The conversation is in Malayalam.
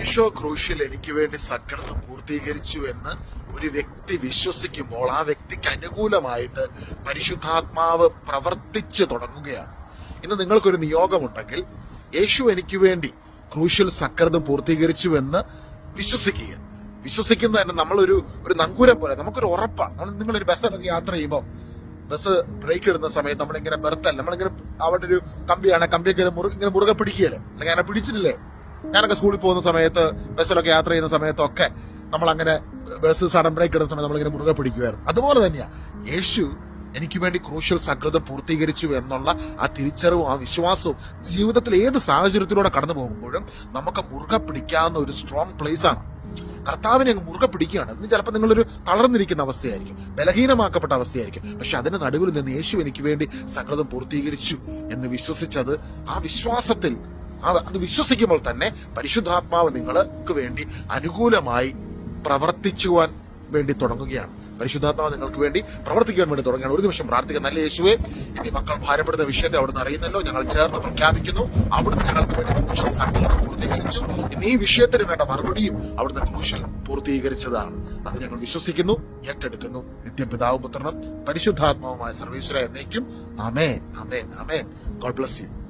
ഈശോ ക്രൂശിൽ എനിക്ക് വേണ്ടി സകലതും പൂർത്തീകരിച്ചു എന്ന് ഒരു വ്യക്തി വിശ്വസിക്കുമ്പോൾ ആ വ്യക്തിക്ക് അനുകൂലമായിട്ട് പരിശുദ്ധാത്മാവ് പ്രവർത്തിച്ചു തുടങ്ങുകയാണ്. ഇന്ന് നിങ്ങൾക്കൊരു നിയോഗമുണ്ടെങ്കിൽ യേശു എനിക്ക് വേണ്ടി ക്രൂശിൽ സകലതും പൂർത്തീകരിച്ചു എന്ന് വിശ്വസിക്കുക. വിശ്വസിക്കുന്ന തന്നെ നമ്മളൊരു ഒരു നങ്കൂരം പോലെ നമുക്കൊരു ഉറപ്പാണ്. നമ്മൾ നിങ്ങളൊരു ബസ്സിലൊക്കെ യാത്ര ചെയ്യുമ്പോൾ ബസ് ബ്രേക്ക് ഇടുന്ന സമയത്ത് നമ്മളിങ്ങനെ ബെർത്തല്ല നമ്മളിങ്ങനെ അവിടെ ഒരു കമ്പിയാണ് കമ്പിയൊക്കെ ഇങ്ങനെ മുറുകെ പിടിക്കുകയല്ലേ? അല്ലെങ്കിൽ അങ്ങനെ പിടിച്ചിട്ടില്ലേ? ഞാനൊക്കെ സ്കൂളിൽ പോകുന്ന സമയത്ത് ബസ്സിലൊക്കെ യാത്ര ചെയ്യുന്ന സമയത്തൊക്കെ നമ്മൾ അങ്ങനെ ബസ് സഡൻ ബ്രേക്ക് ഇടുന്ന സമയത്ത് നമ്മളിങ്ങനെ മുറുകെ പിടിക്കുമായിരുന്നു അതുപോലെ തന്നെയാ യേശു എനിക്ക് വേണ്ടി ക്രൂഷ്യൽ സകൃത പൂർത്തീകരിച്ചു എന്നുള്ള ആ തിരിച്ചറിവും ആ വിശ്വാസവും ജീവിതത്തിൽ ഏത് സാഹചര്യത്തിലൂടെ കടന്നു പോകുമ്പോഴും നമുക്ക് മുറുകെ പിടിക്കാവുന്ന ഒരു സ്ട്രോങ് പ്ലേസ് ആണ്. കർത്താവിനെ അങ്ങ് മുറുകെ പിടിക്കുകയാണ്. ഇന്ന് ചിലപ്പോൾ നിങ്ങളൊരു തളർന്നിരിക്കുന്ന അവസ്ഥയായിരിക്കും. ബലഹീനമാക്കപ്പെട്ട അവസ്ഥയായിരിക്കും. പക്ഷെ അതിന്റെ നടുവിൽ നിന്ന് യേശു എനിക്ക് വേണ്ടി സകൃതം പൂർത്തീകരിച്ചു എന്ന് വിശ്വസിച്ചത് ആ വിശ്വാസത്തിൽ അത് വിശ്വസിക്കുമ്പോൾ തന്നെ പരിശുദ്ധാത്മാവ് നിങ്ങൾക്ക് വേണ്ടി അനുകൂലമായി പ്രവർത്തിച്ചുവാൻ വേണ്ടി തുടങ്ങുകയാണ്. പരിശുദ്ധാത്മാവ് നിങ്ങൾക്ക് വേണ്ടി പ്രവർത്തിക്കാൻ വേണ്ടി തുടങ്ങുകയാണ്. ഒരു നിമിഷം പ്രാർത്ഥിക്കുക നല്ല യേശുവേ ഇനി മക്കൾ ഭാരപ്പെടുന്ന വിഷയത്തെ അവിടുന്ന് അറിയുന്നല്ലോ. ഞങ്ങൾ ചേർന്ന് പ്രഖ്യാപിക്കുന്നു. അവിടുന്ന് ഞങ്ങൾക്ക് വേണ്ടി ക്രൂശൽ സകലം പൂർത്തീകരിച്ചു. ഇനി ഈ വിഷയത്തിന് വേണ്ട മറുപടിയും അവിടുന്ന് ക്രൂശൽ പൂർത്തീകരിച്ചതാണ്. അത് ഞങ്ങൾ വിശ്വസിക്കുന്നു ഏറ്റെടുക്കുന്നു. നിത്യപിതാവ് പുത്രനും പരിശുദ്ധാത്മാവുമായ സർവീശ്വര എന്നേക്കും അമേ അമേ അമേ ഗോഡ് ബ്ലസ് യു